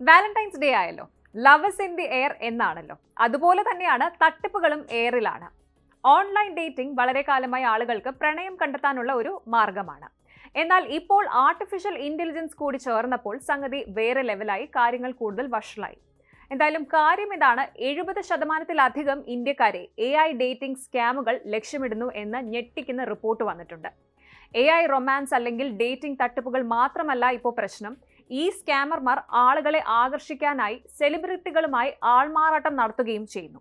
Valentine's day ആയല്ലോ. Lovers in the air എന്നാണല്ലോ. അതുപോലെ തന്നെയാണ് തട്ടിപ്പുകളും എയറിലാണ് ഓൺലൈൻ ഡേറ്റിംഗ് വളരെ കാലമായി ആളുകൾക്ക് പ്രണയം കണ്ടെത്താനുള്ള ഒരു മാർഗമാണ്. എന്നാൽ ഇപ്പോൾ ആർട്ടിഫിഷ്യൽ ഇന്റലിജൻസ് കൂടി ചേർന്നപ്പോൾ സംഗതി വേറെ ലെവലായി കാര്യങ്ങൾ കൂടുതൽ വഷളായി. എന്തായാലും കാര്യം ഇതാണ്. എഴുപത് ശതമാനത്തിലധികം ഇന്ത്യക്കാരെ എ ഐ ഡേറ്റിംഗ് സ്കാമുകൾ ലക്ഷ്യമിടുന്നു എന്ന് ഞെട്ടിക്കുന്ന റിപ്പോർട്ട് വന്നിട്ടുണ്ട്. എ ഐ റൊമാൻസ് അല്ലെങ്കിൽ ഡേറ്റിംഗ് തട്ടിപ്പുകൾ മാത്രമല്ല ഇപ്പോൾ പ്രശ്നം. ഈ സ്കാമർമാർ ആളുകളെ ആകർഷിക്കാനായി സെലിബ്രിറ്റികളുമായി ആൾമാറാട്ടം നടത്തുകയും ചെയ്യുന്നു.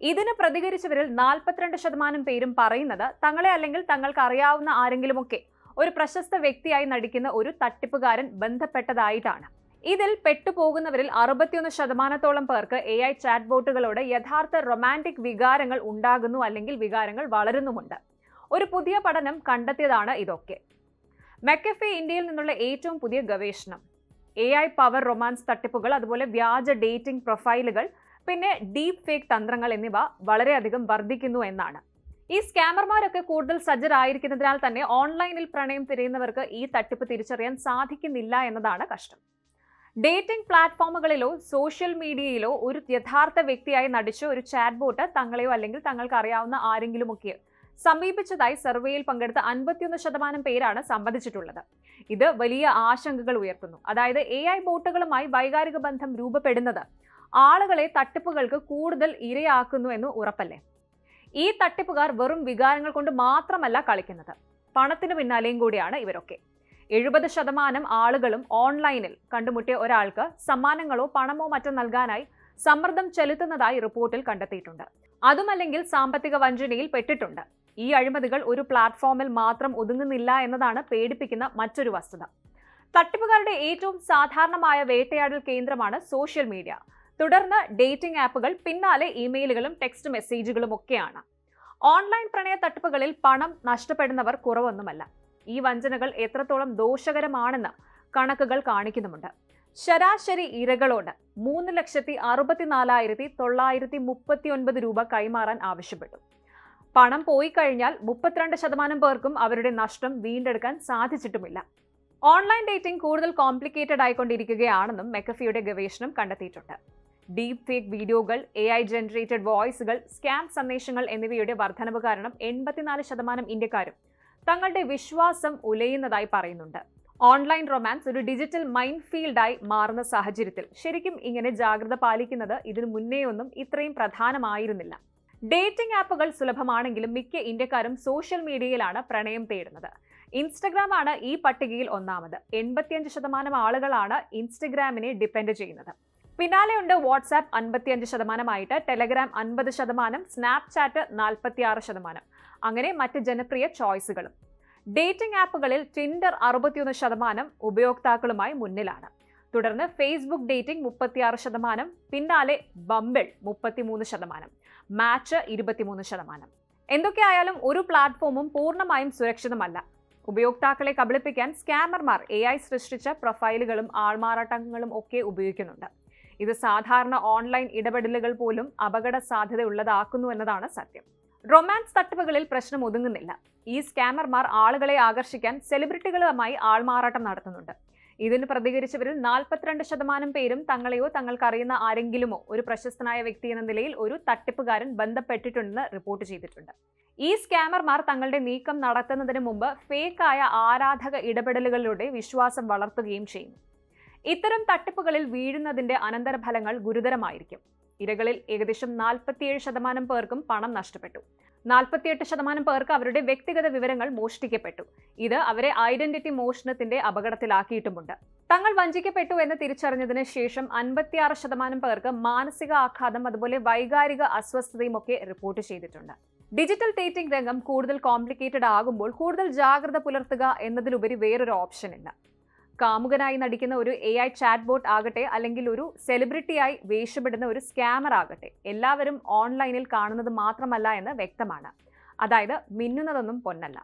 ഇതിന് പ്രതികരിച്ചവരിൽ നാൽപ്പത്തിരണ്ട് ശതമാനം പേരും പറയുന്നത് തങ്ങളെ അല്ലെങ്കിൽ തങ്ങൾക്ക് അറിയാവുന്ന ആരെങ്കിലുമൊക്കെ ഒരു പ്രശസ്ത വ്യക്തിയായി നടിക്കുന്ന ഒരു തട്ടിപ്പുകാരൻ ബന്ധപ്പെട്ടതായിട്ടാണ്. ഇതിൽ പെട്ടുപോകുന്നവരിൽ അറുപത്തിയൊന്ന് ശതമാനത്തോളം പേർക്ക് എ ഐ ചാറ്റ് ബോട്ടുകളോട് യഥാർത്ഥ റൊമാന്റിക് വികാരങ്ങൾ ഉണ്ടാകുന്നു അല്ലെങ്കിൽ വികാരങ്ങൾ വളരുന്നുമുണ്ട്. ഒരു പുതിയ പഠനം കണ്ടെത്തിയതാണ് ഇതൊക്കെ. മെക്കഫെ ഇന്ത്യയിൽ നിന്നുള്ള ഏറ്റവും പുതിയ ഗവേഷണം. എ ഐ പവർ റൊമാൻസ് തട്ടിപ്പുകൾ അതുപോലെ വ്യാജ ഡേറ്റിംഗ് പ്രൊഫൈലുകൾ പിന്നെ ഡീപ് ഫേക്ക് തന്ത്രങ്ങൾ എന്നിവ വളരെയധികം വർദ്ധിക്കുന്നു എന്നാണ്. ഈ സ്കാമർമാരൊക്കെ കൂടുതൽ സജ്ജരായിരിക്കുന്നതിനാൽ തന്നെ ഓൺലൈനിൽ പ്രണയം തിരയുന്നവർക്ക് ഈ തട്ടിപ്പ് തിരിച്ചറിയാൻ സാധിക്കുന്നില്ല എന്നതാണ് കഷ്ടം. ഡേറ്റിംഗ് പ്ലാറ്റ്ഫോമുകളിലോ സോഷ്യൽ മീഡിയയിലോ ഒരു യഥാർത്ഥ വ്യക്തിയായി നടിച്ച ഒരു ചാറ്റ് ബോട്ട് തങ്ങളെയോ അല്ലെങ്കിൽ തങ്ങൾക്ക് അറിയാവുന്ന ആരെങ്കിലുമൊക്കെ സമീപിച്ചതായി സർവേയിൽ പങ്കെടുത്ത അൻപത്തിയൊന്ന് ശതമാനം പേരാണ് സംബന്ധിച്ചിട്ടുള്ളത് ഇത് വലിയ ആശങ്കകൾ ഉയർത്തുന്നു. അതായത് എ ഐ ബോട്ടുകളുമായി വൈകാരിക ബന്ധം രൂപപ്പെടുന്നത് ആളുകളെ തട്ടിപ്പുകൾക്ക് കൂടുതൽ ഇരയാക്കുന്നു എന്ന് ഉറപ്പല്ലേ? ഈ തട്ടിപ്പുകാർ വെറും വികാരങ്ങൾ കൊണ്ട് മാത്രമല്ല കളിക്കുന്നത്. പണത്തിന് പിന്നാലെയും കൂടിയാണ് ഇവരൊക്കെ. എഴുപത് ശതമാനം ആളുകളും ഓൺലൈനിൽ കണ്ടുമുട്ടിയ ഒരാൾക്ക് സമ്മാനങ്ങളോ പണമോ മറ്റോ നൽകാനായി സമ്മർദ്ദം ചെലുത്തുന്നതായി റിപ്പോർട്ടിൽ കണ്ടെത്തിയിട്ടുണ്ട്. അതുമല്ലെങ്കിൽ സാമ്പത്തിക വഞ്ചനയിൽ പെട്ടിട്ടുണ്ട്. ഈ അഴിമതികൾ ഒരു പ്ലാറ്റ്ഫോമിൽ മാത്രം ഒതുങ്ങുന്നില്ല എന്നതാണ് പേടിപ്പിക്കുന്ന മറ്റൊരു വസ്തുത. തട്ടിപ്പുകാരുടെ ഏറ്റവും സാധാരണമായ വേട്ടയാടൽ കേന്ദ്രമാണ് സോഷ്യൽ മീഡിയ തുടർന്ന് ഡേറ്റിംഗ് ആപ്പുകൾ പിന്നാലെ ഇമെയിലുകളും ടെക്സ്റ്റ് മെസ്സേജുകളും ഒക്കെയാണ്. ഓൺലൈൻ പ്രണയ തട്ടിപ്പുകളിൽ പണം നഷ്ടപ്പെടുന്നവർ കുറവൊന്നുമല്ല. ഈ വഞ്ചനകൾ എത്രത്തോളം ദോഷകരമാണെന്ന് കണക്കുകൾ കാണിക്കുന്നുമുണ്ട്. ശരാശരി ഇരകളോട് മൂന്ന് ലക്ഷത്തി അറുപത്തിനാലായിരത്തി തൊള്ളായിരത്തി മുപ്പത്തി ഒൻപത് രൂപ കൈമാറാൻ ആവശ്യപ്പെട്ടു. പണം പോയി കഴിഞ്ഞാൽ മുപ്പത്തിരണ്ട് ശതമാനം പേർക്കും അവരുടെ നഷ്ടം വീണ്ടെടുക്കാൻ സാധിച്ചിട്ടുമില്ല. ഓൺലൈൻ ഡേറ്റിംഗ് കൂടുതൽ കോംപ്ലിക്കേറ്റഡ് ആയിക്കൊണ്ടിരിക്കുകയാണെന്നും മെക്കഫിയുടെ ഗവേഷണം കണ്ടെത്തിയിട്ടുണ്ട്. ഡീപ് ഫേക്ക് വീഡിയോകൾ എ ഐ ജനറേറ്റഡ് വോയിസുകൾ സ്കാം സന്ദേശങ്ങൾ എന്നിവയുടെ വർധനവ് കാരണം എൺപത്തിനാല് ശതമാനം ഇന്ത്യക്കാരും തങ്ങളുടെ വിശ്വാസം ഉലയുന്നതായി പറയുന്നുണ്ട്. ഓൺലൈൻ റൊമാൻസ് ഒരു ഡിജിറ്റൽ മൈൻഡ് ഫീൽഡായി മാറുന്ന സാഹചര്യത്തിൽ ശരിക്കും ഇങ്ങനെ ജാഗ്രത പാലിക്കുന്നത് ഇതിനു മുന്നേയൊന്നും ഇത്രയും പ്രധാനമായിരുന്നില്ല. ഡേറ്റിംഗ് ആപ്പുകൾ സുലഭമാണെങ്കിലും മിക്ക ഇന്ത്യക്കാരും സോഷ്യൽ മീഡിയയിലാണ് പ്രണയം തേടുന്നത്. ഇൻസ്റ്റഗ്രാം ആണ് ഈ പട്ടികയിൽ ഒന്നാമത്. എൺപത്തിയഞ്ച് ശതമാനം ആളുകളാണ് ഇൻസ്റ്റഗ്രാമിനെ ഡിപ്പെൻഡ് ചെയ്യുന്നത്. പിന്നാലെയുണ്ട് വാട്സാപ്പ് അൻപത്തിയഞ്ച് ശതമാനമായിട്ട് ടെലഗ്രാം അൻപത് ശതമാനം സ്നാപ്ചാറ്റ് നാൽപ്പത്തിയാറ് ശതമാനം. അങ്ങനെ മറ്റ് ജനപ്രിയ ചോയ്സുകളും. ഡേറ്റിംഗ് ആപ്പുകളിൽ ടിൻഡർ അറുപത്തിയൊന്ന് ശതമാനം ഉപയോക്താക്കളുമായി മുന്നിലാണ്. തുടർന്ന് ഫേസ്ബുക്ക് ഡേറ്റിംഗ് മുപ്പത്തിയാറ് ശതമാനം പിന്നാലെ ബമ്പിൾ മുപ്പത്തിമൂന്ന് ശതമാനം മാച്ച് ഇരുപത്തിമൂന്ന് ശതമാനം. എന്തൊക്കെയായാലും ഒരു പ്ലാറ്റ്ഫോമും പൂർണമായും സുരക്ഷിതമല്ല. ഉപയോക്താക്കളെ കബളിപ്പിക്കാൻ സ്കാമർമാർ എ ഐ സൃഷ്ടിച്ച പ്രൊഫൈലുകളും ആൾമാറാട്ടങ്ങളും ഒക്കെ ഉപയോഗിക്കുന്നുണ്ട്. ഇത് സാധാരണ ഓൺലൈൻ ഇടപെടലുകൾ പോലും അപകട സാധ്യതയുള്ളതാക്കുന്നു എന്നതാണ് സത്യം. റൊമാൻസ് തട്ടിപ്പുകളിൽ പ്രശ്നം ഒതുങ്ങുന്നില്ല. ഈ സ്കാമർമാർ ആളുകളെ ആകർഷിക്കാൻ സെലിബ്രിറ്റികളുമായി ആൾമാറാട്ടം നടത്തുന്നുണ്ട്. ഇതിന് പ്രതികരിച്ചവരിൽ നാൽപ്പത്തിരണ്ട് ശതമാനം പേരും തങ്ങളെയോ തങ്ങൾക്കറിയുന്ന ആരെങ്കിലുമോ ഒരു പ്രശസ്തനായ വ്യക്തി എന്ന നിലയിൽ ഒരു തട്ടിപ്പുകാരൻ ബന്ധപ്പെട്ടിട്ടുണ്ടെന്ന് റിപ്പോർട്ട് ചെയ്തിട്ടുണ്ട്. ഈ സ്കാമർമാർ തങ്ങളുടെ നീക്കം നടത്തുന്നതിന് മുമ്പ് ഫേക്കായ ആരാധക ഇടപെടലുകളിലൂടെ വിശ്വാസം വളർത്തുകയും ചെയ്യുന്നു. ഇത്തരം തട്ടിപ്പുകളിൽ വീഴുന്നതിന്റെ അനന്തരഫലങ്ങൾ ഗുരുതരമായിരിക്കും. ഇരകളിൽ ഏകദേശം നാൽപ്പത്തിയേഴ് ശതമാനം പേർക്കും പണം നഷ്ടപ്പെട്ടു. നാൽപ്പത്തിയെട്ട് ശതമാനം പേർക്ക് അവരുടെ വ്യക്തിഗത വിവരങ്ങൾ മോഷ്ടിക്കപ്പെട്ടു. ഇത് അവരെ ഐഡന്റിറ്റി മോഷണത്തിന്റെ അപകടത്തിലാക്കിയിട്ടുമുണ്ട്. തങ്ങൾ വഞ്ചിക്കപ്പെട്ടു എന്ന് തിരിച്ചറിഞ്ഞതിന് ശേഷം അൻപത്തിയാറ് ശതമാനം പേർക്ക് മാനസിക ആഘാതം അതുപോലെ വൈകാരിക അസ്വസ്ഥതയും ഒക്കെ റിപ്പോർട്ട് ചെയ്തിട്ടുണ്ട്. ഡിജിറ്റൽ ഡേറ്റിംഗ് രംഗം കൂടുതൽ കോംപ്ലിക്കേറ്റഡ് ആകുമ്പോൾ കൂടുതൽ ജാഗ്രത പുലർത്തുക എന്നതിലുപരി വേറൊരു ഓപ്ഷൻ ഇല്ല കാമുകനായി നടിക്കുന്ന ഒരു എ ഐ ചാറ്റ് ബോട്ട് ആകട്ടെ അല്ലെങ്കിൽ ഒരു സെലിബ്രിറ്റിയായി വേഷപ്പെടുന്ന ഒരു സ്കാമർ ആകട്ടെ എല്ലാവരും ഓൺലൈനിൽ കാണുന്നത് മാത്രമല്ല എന്ന് വ്യക്തമാണ്. അതായത് മിന്നുന്നതൊന്നും പൊന്നല്ല.